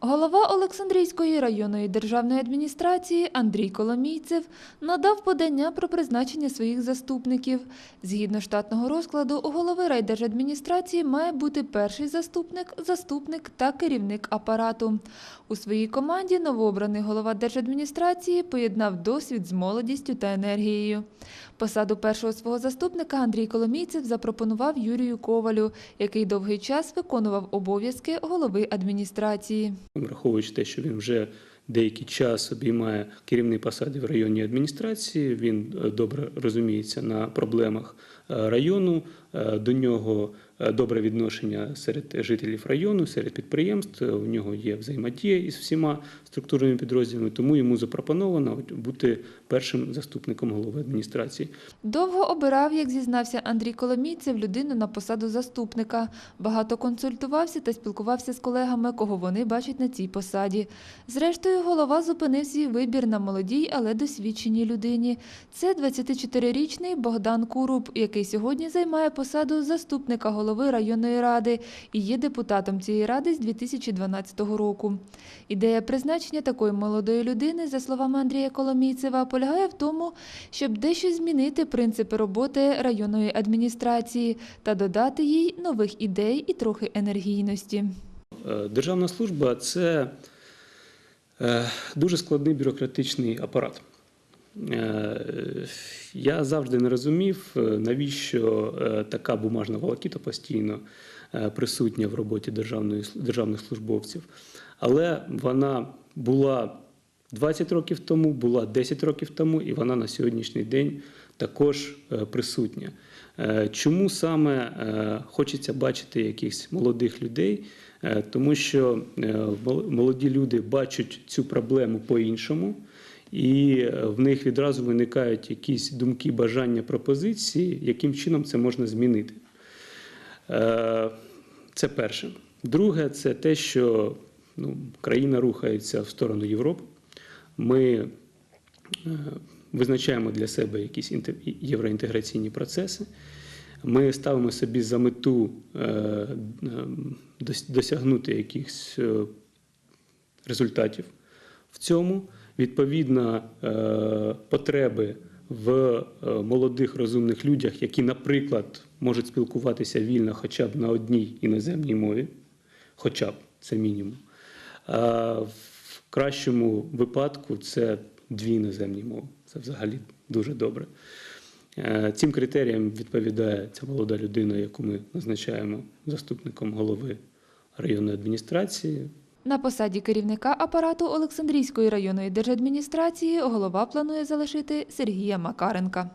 Голова Олександрійської районної державної адміністрації Андрій Коломійцев надав подання про призначення своїх заступників. Згідно штатного розкладу, у голови райдержадміністрації має бути перший заступник, заступник та керівник апарату. У своїй команді новообраний голова держадміністрації поєднав досвід з молодістю та енергією. Посаду першого свого заступника Андрій Коломійцев запропонував Юрію Ковалю, який довгий час виконував обов'язки голови адміністрації. Враховуючи те, що він вже деякий час обіймає керівні посади в районній адміністрації, він е, добре розуміється на проблемах е, району. е, До нього добре відношення серед жителів району, серед підприємств. е, У нього є взаємодія із всіма структурними підрозділами, тому йому запропоновано бути першим заступником голови адміністрації. Довго обирав, як зізнався Андрій Коломійцев, людину на посаду заступника. Багато консультувався та спілкувався з колегами, кого вони бачать на цій посаді. Зрештою, голова зупинив свій вибір на молодій, але досвідченій людині. Це 24-річний Богдан Куруб, який сьогодні займає посаду заступника голови районної ради і є депутатом цієї ради з 2012 року. Ідея призначення такої молодої людини, за словами Андрія Коломійцева, полягає в тому, щоб дещо змінити принципи роботи районної адміністрації та додати їй нових ідей і трохи енергійності. Е, Державна служба це е, дуже складний бюрократичний апарат. Е, Я завжди не розумів, е, навіщо е, така бумажна волокіта постійно присутня в роботі державної, державних службовців. Але вона була 20 років тому, була 10 років тому, і вона на сьогоднішній день також присутня. Чому саме хочеться бачити якихось молодих людей? Тому що молоді люди бачать цю проблему по-іншому, і е, в них відразу виникають якісь думки, бажання, пропозиції, яким чином це можна змінити. Е, Це перше. Друге, це те, що ну, країна рухається в сторону Європи. Ми е, визначаємо для себе якісь євроінтеграційні процеси. Ми ставимо собі за мету дос- досягнути якихось результатів в цьому. Відповідно, е, потреби в е, молодих розумних людях, які, наприклад, можуть спілкуватися вільно хоча б на одній іноземній мові, хоча б це мінімум. В кращому випадку це дві іноземні мови. Це взагалі дуже добре. Е, Цим критеріям відповідає ця молода людина, яку ми назначаємо заступником голови районної адміністрації. На посаді керівника апарату Олександрійської районної держадміністрації голова планує залишити Сергія Макаренка.